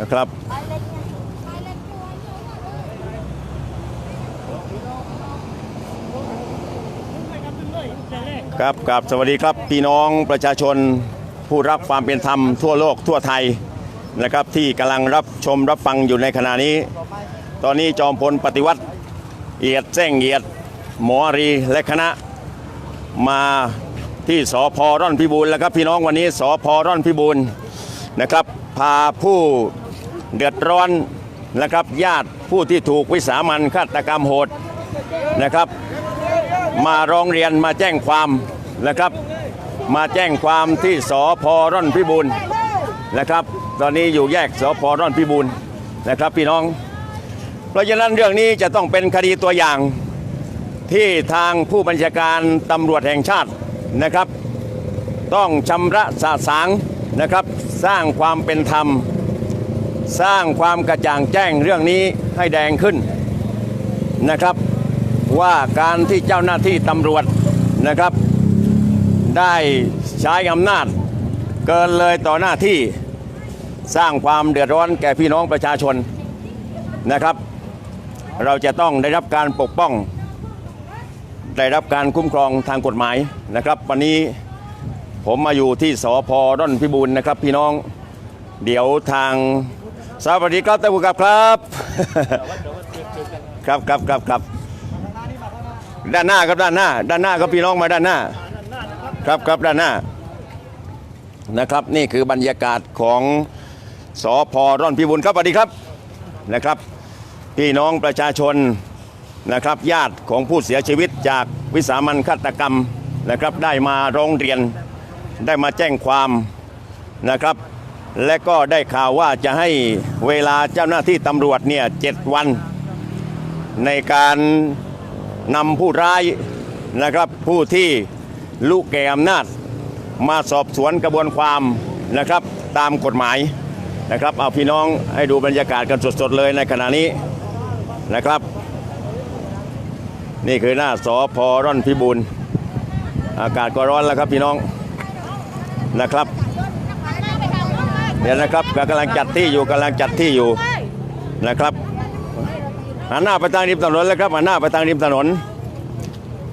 นะครับครับกับสวัสดีครับพี่น้องประชาชนผู้รักความเป็นธรรมทั่วโลกทั่วไทยนะครับที่กำลังรับชมรับฟังอยู่ในขณะนี้ ตอนนี้จอมพลปฏิวัติ เอียดแจ้งเอียดหมอรีและคณะมาที่สพร่อนพิบูลแล้วครับพี่น้องวันนี้สพร่อนพิบูลนะครับ พาผู้เดือดร้อนนะครับญาติผู้ที่ถูกวิสามันฆาตกรรมโหดนะครับ มาร้องเรียนมาแจ้งความนะครับ มาแจ้งความที่สพร่อนพิบูลนะครับ ตอนนี้อยู่แยกสพร่อนพิบูลนะครับพี่น้อง เพราะฉะนั้นเรื่องนี้จะต้องเป็นคดีตัวอย่างที่ทางผู้บัญชาการตำรวจแห่งชาตินะครับ ต้องชำระสะสางนะครับ สร้างความเป็นธรรม สร้างความกระจ่างแจ้งเรื่องนี้ให้แดงขึ้นนะครับ ว่าการที่เจ้าหน้าที่ตำรวจนะครับ ได้ใช้อำนาจ เกินเลยต่อหน้าที่สร้างความเดือดร้อนแก่พี่น้องประชาชนนะครับ เราจะต้องได้รับการปกป้อง ได้รับการคุ้มครองทางกฎหมายนะครับ วันนี้ผมมาอยู่ที่สพร่อนพิบูลนะครับ พี่น้องเดี๋ยวทางสวัสดีครับท่านผู้กำกับครับ ครับครับครับครับด้านหน้าครับด้านหน้า ด้านหน้าครับพี่น้องมาด้านหน้า ครับครับด้านหน้านะครับ นี่คือบรรยากาศของสอพร่อนพิบูลครับสวัสดีครับนะครับ พี่น้องประชาชนนะครับญาติของผู้เสียชีวิตจากวิสามันฆาตกรรมนะครับได้มาร้องเรียนได้มาแจ้งความนะครับ และก็ได้ข่าวว่าจะให้เวลาเจ้าหน้าที่ตำรวจเนี่ยเจ็ดวัน ในการนำผู้ร้ายนะครับผู้ที่ลูกแก่อำนาจ มาสอบสวนกระบวนความนะครับตามกฎหมายนะครับเอาพี่น้องให้ดูบรรยากาศกันสดๆเลยในขณะนี้ นะครับ นี่คือหน้าสอพอร่อนพิบูลอากาศก็ร้อนแล้วครับพี่น้องนะครับเดี๋ยวนะครับกำลังจัดที่อยู่กำลังจัดที่อยู่นะครับหันหน้าไปทางริมถนนแล้วครับหันหน้าไปทางริมถนน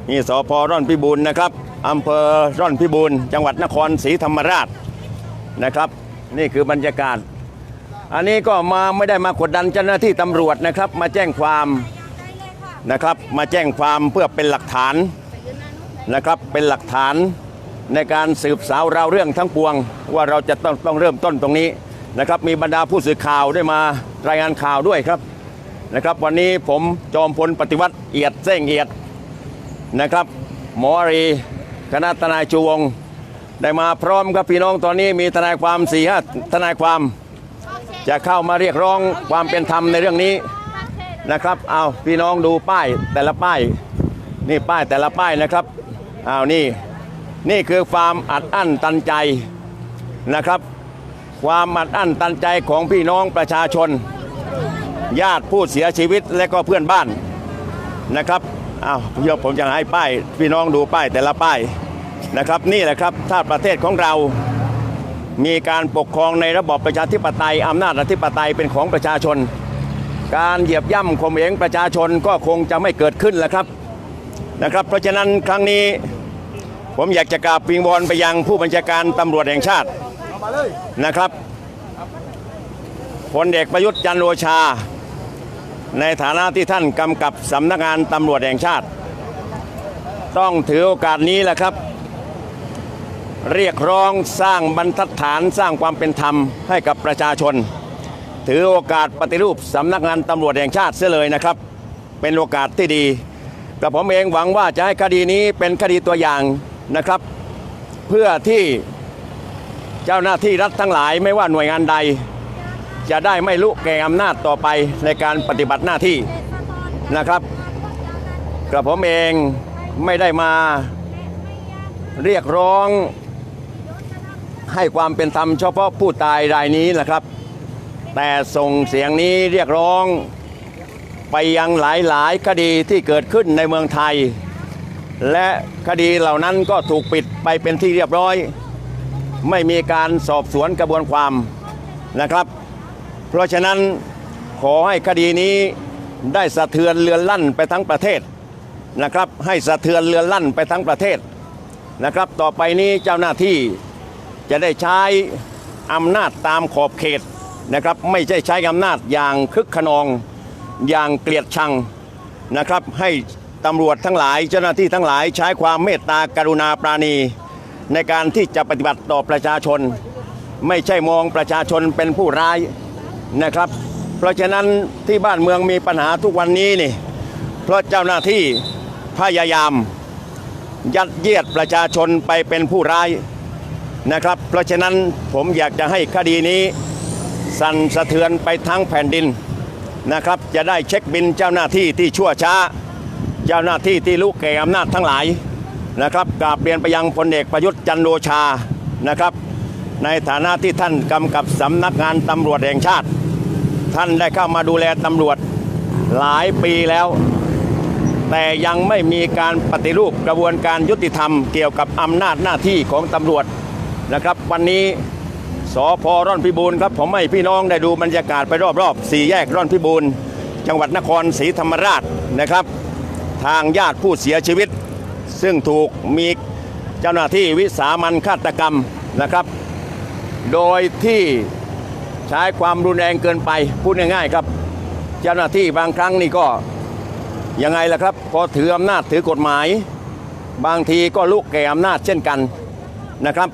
นี่สพร่อนพิบูลนะครับอำเภอร่อนพิบูลจังหวัดนครศรีธรรมราชนะครับ นี่คือบรรยากาศ อันนี้ก็มาไม่ได้มากดดันเจ้าหน้าที่ตำรวจนะครับ มาแจ้งความนะครับ มาแจ้งความเพื่อเป็นหลักฐานนะครับ เป็นหลักฐานในการสืบสาวราวเรื่องทั้งปวง ว่าเราจะต้องต้องเริ่มต้นตรงนี้นะครับ มีบรรดาผู้สื่อข่าวได้มารายงานข่าวด้วยครับนะครับ วันนี้ผมจอมพลปฏิวัติเอียดเส้งเอียดนะครับหมอรีคณะทนายชูวง ได้มาพร้อมครับพี่น้องตอนนี้มีทนายความสี่ห้าทนายความ จะเข้ามาเรียกร้องความเป็นธรรมในเรื่องนี้นะครับ เอาพี่น้องดูป้ายแต่ละป้าย นี่ป้ายแต่ละป้ายนะครับเอานี่นี่คือความอัดอั้นตันใจนะครับ ความอัดอั้นตันใจของพี่น้องประชาชน ญาติผู้เสียชีวิตและก็เพื่อนบ้านนะครับเอาเดี๋ยวผมจะให้ป้าย พี่น้องดูป้ายแต่ละป้ายนะครับ นี่แหละครับถ้าประเทศของเรา มีการปกครองในระบอบประชาธิปไตยอำนาจอธิปไตยเป็นของประชาชน การเหยียบย่ำข่มเหงประชาชนก็คงจะไม่เกิดขึ้นแล้วครับนะครับ เพราะฉะนั้นครั้งนี้ผมอยากจะกราบวิงวอนไปยังผู้บัญชาการตำรวจแห่งชาตินะครับพลเอกประยุทธ์จันทร์โอชา ในฐานะที่ท่านกำกับสำนักงานตำรวจแห่งชาติ ต้องถือโอกาสนี้แหละครับ เรียกร้องสร้างบรรทัดฐานสร้างความเป็นธรรมให้กับประชาชน ถือโอกาสปฏิรูปสำนักงานตำรวจแห่งชาติเสียเลยนะครับ เป็นโอกาสที่ดีกระผมเองหวังว่าจะให้คดีนี้เป็นคดีตัวอย่างนะครับ เพื่อที่เจ้าหน้าที่รัฐทั้งหลายไม่ว่าหน่วยงานใด จะได้ไม่ลุกแก่อำนาจต่อไปในการปฏิบัติหน้าที่นะครับกระผมเองไม่ได้มาเรียกร้อง ให้ความเป็นธรรมเฉพาะผู้ตายรายนี้แหละครับ แต่ส่งเสียงนี้เรียกร้องไปยังหลายๆ คดีที่เกิดขึ้นในเมืองไทย และคดีเหล่านั้นก็ถูกปิดไปเป็นที่เรียบร้อย ไม่มีการสอบสวนกระบวนความนะครับ เพราะฉะนั้นขอให้คดีนี้ได้สะเทือนเลือนลั่นไปทั้งประเทศนะครับ ให้สะเทือนเลือนลั่นไปทั้งประเทศนะครับ ต่อไปนี้เจ้าหน้าที่ จะได้ใช้อำนาจตามขอบเขตนะครับ ไม่ใช่ใช้อำนาจอย่างคึกขนองอย่างเกลียดชังนะครับ ให้ตำรวจทั้งหลายเจ้าหน้าที่ทั้งหลายใช้ความเมตตากรุณาปราณี ในการที่จะปฏิบัติต่อประชาชน ไม่ใช่มองประชาชนเป็นผู้ร้ายนะครับ เพราะฉะนั้นที่บ้านเมืองมีปัญหาทุกวันนี้นี่เพราะเจ้าหน้าที่พยายาม ยัดเยียดประชาชนไปเป็นผู้ร้าย นะครับ เพราะฉะนั้นผมอยากจะให้คดีนี้ สั่นสะเทือนไปทั้งแผ่นดินนะครับ จะได้เช็คบินเจ้าหน้าที่ที่ชั่วช้า เจ้าหน้าที่ที่รู้แก่อำนาจทั้งหลายนะครับกราบเรียนไปยังพลเอกประยุทธ์จันทร์โอชานะครับ ในฐานะที่ท่านกำกับสำนักงานตำรวจแห่งชาติ ท่านได้เข้ามาดูแลตำรวจหลายปีแล้ว แต่ยังไม่มีการปฏิรูปกระบวนการยุติธรรมเกี่ยวกับอำนาจหน้าที่ของตำรวจ นะครับ วันนี้สพร่อนพิบูลครับผมให้พี่น้องได้ดูบรรยากาศไปรอบๆสี่แยกร่อนพิบูลจังหวัดนครศรีธรรมราชนะครับ ทางญาติผู้เสียชีวิต ซึ่งถูกมีเจ้าหน้าที่วิสามันฆาตกรรมนะครับ โดยที่ใช้ความรุนแรงเกินไปพูดง่ายๆครับ เจ้าหน้าที่บางครั้งนี่ก็ยังไงล่ะครับ พอถืออำนาจถือกฎหมาย บางทีก็ลุกแก่อำนาจเช่นกันนะครับ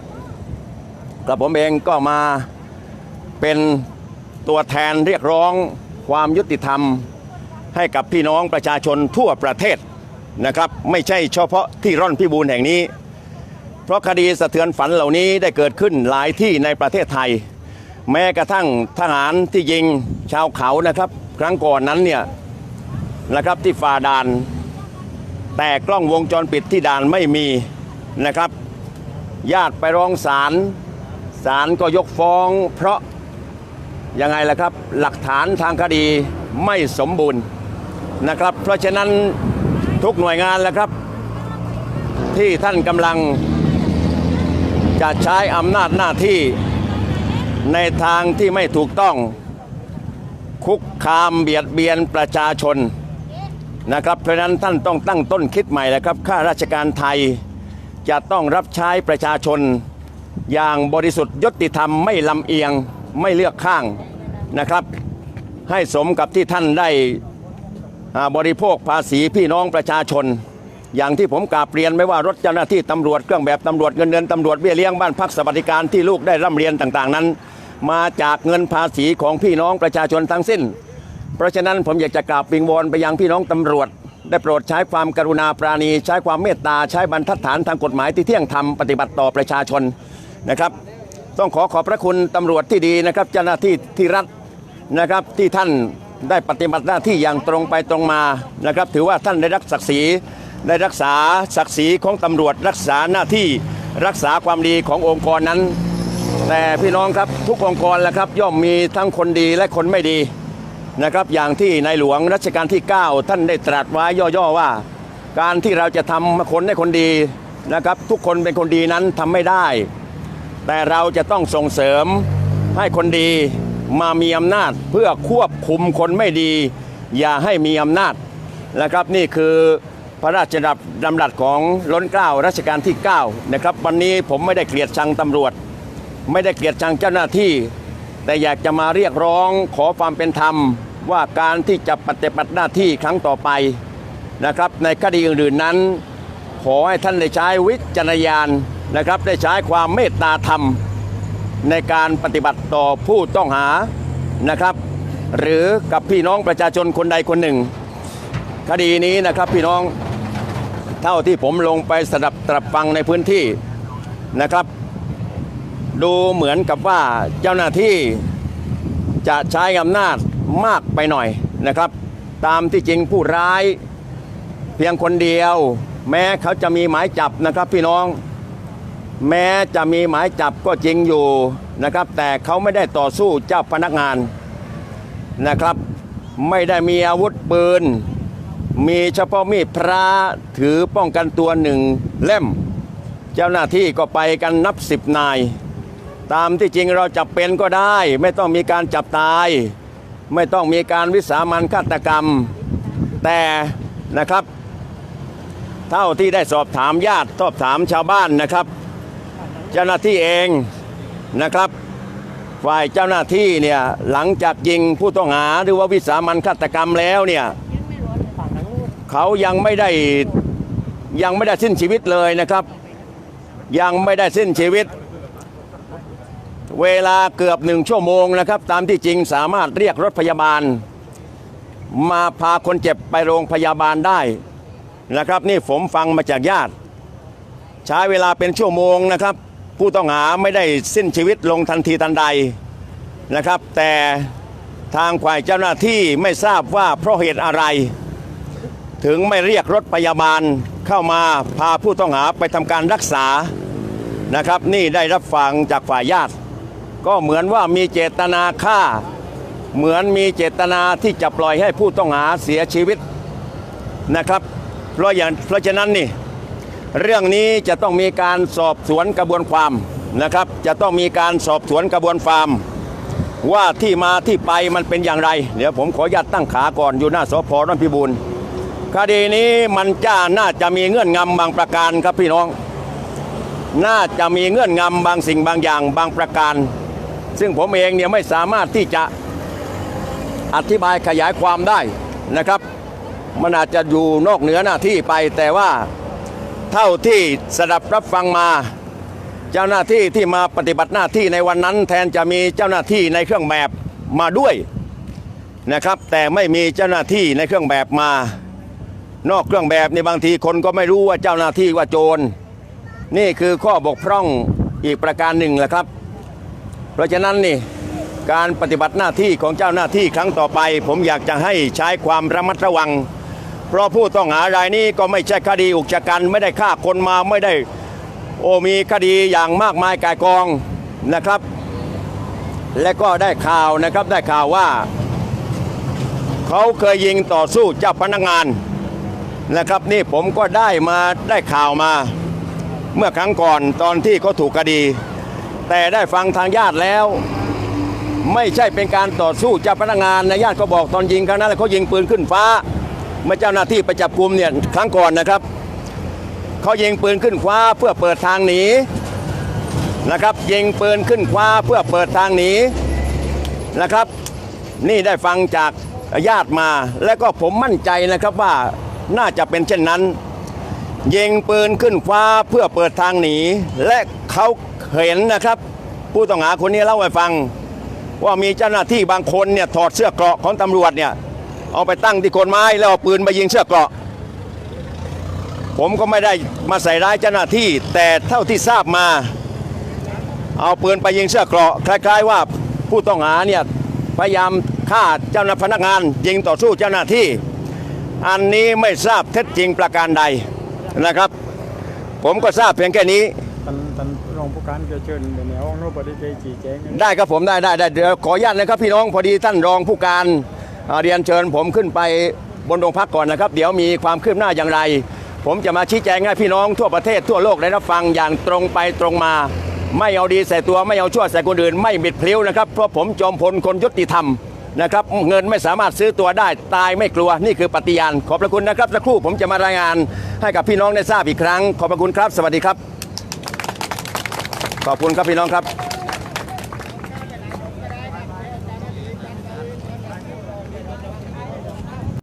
กับผมเองก็มาเป็นตัวแทนเรียกร้องความยุติธรรม ให้กับพี่น้องประชาชนทั่วประเทศนะครับ ไม่ใช่เฉพาะที่ร่อนพิบูลแห่งนี้ เพราะคดีสะเทือนฝันเหล่านี้ได้เกิดขึ้นหลายที่ในประเทศไทย แม้กระทั่งทหารที่ยิงชาวเขานะครับ ครั้งก่อนนั้นเนี่ยนะครับที่ฝ่าด่าน แต่กล้องวงจรปิดที่ด่านไม่มีนะครับ ญาติไปร้องศาล ศาลก็ยกฟ้องเพราะยังไงล่ะครับ หลักฐานทางคดีไม่สมบูรณ์นะครับ เพราะฉะนั้นทุกหน่วยงานแหละครับ ที่ท่านกำลังจะใช้อำนาจหน้าที่ในทางที่ไม่ถูกต้อง คุกคามเบียดเบียนประชาชนนะครับ เพราะฉะนั้นท่านต้องตั้งต้นคิดใหม่แล้วครับข้าราชการไทยจะต้องรับใช้ประชาชน อย่างบริสุทธิ์ยุติธรรมไม่ลำเอียงไม่เลือกข้างนะครับ ให้สมกับที่ท่านได้บริโภคภาษีพี่น้องประชาชน อย่างที่ผมกาบเรียนไม่ว่ารถเจ้าหน้าที่ตำรวจเครื่องแบบตำรวจเงินเดือนตำรวจเบี้ยเลี้ยงบ้านพักสวัสดิการที่ลูกได้ร่ำเรียนต่างๆนั้น มาจากเงินภาษีของพี่น้องประชาชนทั้งสิ้น เพราะฉะนั้นผมอยากจะกราบวิงวอนไปยังพี่น้องตำรวจ ได้โปรดใช้ความกรุณาปราณี ใช้ความเมตตาใช้บรรทัดฐานทางกฎหมายที่เที่ยงธรรมปฏิบัติต่อประชาชน นะครับ ต้องขอขอบพระคุณตำรวจที่ดีนะครับ เจ้าหน้าที่ที่รัฐนะครับที่ท่านได้ปฏิบัติหน้าที่อย่างตรงไปตรงมานะครับ ถือว่าท่านได้รักศักดิ์ศรีได้รักษาศักดิ์ศรีของตำรวจรักษาหน้าที่รักษาความดีขององค์กรนั้น แต่พี่น้องครับทุกองค์กรแหละครับย่อมมีทั้งคนดีและคนไม่ดีนะครับ อย่างที่ในหลวงรัชกาลที่ 9 ท่านได้ตรัสไว้ย่อๆว่า การที่เราจะทำคนให้คนดีนะครับ ทุกคนเป็นคนดีนั้นทำไม่ได้ แต่เราจะต้องส่งเสริมให้คนดีมามีอำนาจเพื่อควบคุมคนไม่ดี อย่าให้มีอำนาจนะครับนี่คือพระราชดำรัสของล้นเกล้ารัชกาลที่9นะครับวันนี้ผมไม่ได้เกลียดชังตำรวจ ไม่ได้เกลียดชังเจ้าหน้าที่ แต่อยากจะมาเรียกร้องขอความเป็นธรรม ว่าการที่จะปฏิบัติหน้าที่ครั้งต่อไปนะครับในคดีอื่นๆนั้น ขอให้ท่านได้ใช้วิจารณญาณ นะครับได้ใช้ความเมตตาธรรมในการปฏิบัติต่อผู้ต้องหานะครับ หรือกับพี่น้องประชาชนคนใดคนหนึ่ง คดีนี้นะครับพี่น้องเท่าที่ผมลงไปสดับตรับฟังในพื้นที่นะครับ ดูเหมือนกับว่าเจ้าหน้าที่จะใช้อำนาจมากไปหน่อยนะครับ ตามที่จริงผู้ร้ายเพียงคนเดียว แม้เขาจะมีหมายจับนะครับพี่น้อง แม้จะมีหมายจับก็จริงอยู่นะครับ แต่เขาไม่ได้ต่อสู้เจ้าพนักงานนะครับ ไม่ได้มีอาวุธปืน มีเฉพาะมีดพระถือป้องกันตัวหนึ่งเล่ม เจ้าหน้าที่ก็ไปกันนับสิบนาย ตามที่จริงเราจับเป็นก็ได้ ไม่ต้องมีการจับตาย ไม่ต้องมีการวิสามันฆาตกรรม แต่นะครับ เท่าที่ได้สอบถามญาติสอบถามชาวบ้านนะครับ เจ้าหน้าที่เองนะครับ ฝ่ายเจ้าหน้าที่เนี่ยหลังจากยิงผู้ต้องหาหรือว่าวิสามันฆาตกรรมแล้วเนี่ยเขายังไม่ได้ยังไม่ได้สิ้นชีวิตเลยนะครับ ยังไม่ได้สิ้นชีวิต เวลาเกือบหนึ่งชั่วโมงนะครับ ตามที่จริงสามารถเรียกรถพยาบาล มาพาคนเจ็บไปโรงพยาบาลได้นะครับ นี่ผมฟังมาจากญาติ ใช้เวลาเป็นชั่วโมงนะครับ ผู้ต้องหาไม่ได้สิ้นชีวิตลงทันทีทันใดนะครับ แต่ทางฝ่ายเจ้าหน้าที่ไม่ทราบว่าเพราะเหตุอะไร ถึงไม่เรียกรถพยาบาลเข้ามาพาผู้ต้องหาไปทำการรักษานะครับ นี่ได้รับฟังจากฝ่ายญาติ ก็เหมือนว่ามีเจตนาฆ่า เหมือนมีเจตนาที่จะปล่อยให้ผู้ต้องหาเสียชีวิตนะครับเพราะอย่างเพราะฉะนั้นนี่ เรื่องนี้จะต้องมีการสอบสวนกระบวนความนะครับ จะต้องมีการสอบสวนกระบวนความว่าที่มาที่ไปมันเป็นอย่างไร เดี๋ยวผมขออนุญาตตั้งขาก่อนอยู่หน้าสพร่อนพิบูลคดีนี้มันจ้าน่าจะมีเงื่อนงำบางประการครับพี่น้อง น่าจะมีเงื่อนงำบางสิ่งบางอย่างบางประการ ซึ่งผมเองเนี่ยไม่สามารถที่จะอธิบายขยายความได้นะครับ มันอาจจะอยู่นอกเหนือหน้าที่ไปแต่ว่า เท่าที่สดับรับฟังมา เจ้าหน้าที่ที่มาปฏิบัติหน้าที่ในวันนั้น แทนจะมีเจ้าหน้าที่ในเครื่องแบบมาด้วยนะครับ แต่ไม่มีเจ้าหน้าที่ในเครื่องแบบมา นอกเครื่องแบบในบางทีคนก็ไม่รู้ว่าเจ้าหน้าที่ว่าโจร นี่คือข้อบกพร่องอีกประการหนึ่งแหละครับ เพราะฉะนั้นนี่การปฏิบัติหน้าที่ของเจ้าหน้าที่ครั้งต่อไป ผมอยากจะให้ใช้ความระมัดระวัง เพราะผู้ต้องหารายนี้ก็ไม่ใช่คดีอุกชะกันไม่ได้ฆ่าคนมาไม่ได้โอมีคดีอย่างมากมายกายกองนะครับ และก็ได้ข่าวนะครับได้ข่าวว่า เขาเคยยิงต่อสู้เจ้าพนักงานนะครับ นี่ผมก็ได้มาได้ข่าวมา เมื่อครั้งก่อนตอนที่เขาถูกคดี แต่ได้ฟังทางญาติแล้ว ไม่ใช่เป็นการต่อสู้เจ้าพนักงานนะญาติก็บอกตอนยิงครั้งนั้นเขายิงปืนขึ้นฟ้า เมื่อเจ้าหน้าที่ไปจับกลุ่มเนี่ยครั้งก่อนนะครับเขายิงปืนขึ้นฟ้าเพื่อเปิดทางหนีนะครับยิงปืนขึ้นฟ้าเพื่อเปิดทางหนีนะครับ นี่ได้ฟังจากญาติมา และก็ผมมั่นใจนะครับว่าน่าจะเป็นเช่นนั้นยิงปืนขึ้นฟ้าเพื่อเปิดทางหนี และเขาเห็นนะครับ ผู้ต้องหาคนนี้เล่าให้ฟัง ว่ามีเจ้าหน้าที่บางคนเนี่ยถอดเสื้อเกราะของตำรวจเนี่ย เอาไปตั้งที่โคนไม้แล้วเอาปืนมายิงเสื้อเกราะ ผมก็ไม่ได้มาใส่ร้ายเจ้าหน้าที่ แต่เท่าที่ทราบมา เอาปืนไปยิงเสื้อเกราะคล้าย ๆ ว่าผู้ต้องหาเนี่ยพยายามฆ่าเจ้าหน้าพนักงานยิงต่อสู้เจ้าหน้าที่ อันนี้ไม่ทราบเท็จจริงประการใดนะครับ ผมก็ทราบเพียงแค่นี้ท่านท่านรองผู้การเชิญเดี๋ยวในห้องโน้นพอดีไปชี้แจงกันได้ครับผมได้ได้ได้เดี๋ยวขออนุญาตนะครับพี่น้องพอดีท่านรองผู้การอ่า เรียนเชิญผมขึ้นไปบนโรงพักก่อนนะครับ เดี๋ยวมีความคืบหน้าอย่างไร ผมจะมาชี้แจงให้พี่น้องทั่วประเทศทั่วโลกได้รับฟังอย่างตรงไปตรงมา ไม่เอาดีใส่ตัวไม่เอาชั่วใส่คนอื่นไม่บิดพลิ้วนะครับ เพราะผมจอมพลคนยุติธรรมนะครับเงินไม่สามารถซื้อตัวได้ตายไม่กลัวนี่คือปฏิญาณขอบพระคุณนะครับสักครู่ผมจะมารายงานให้กับพี่น้องได้ทราบอีกครั้ง ขอบพระคุณครับ สวัสดีครับ ขอบคุณครับพี่น้องครับ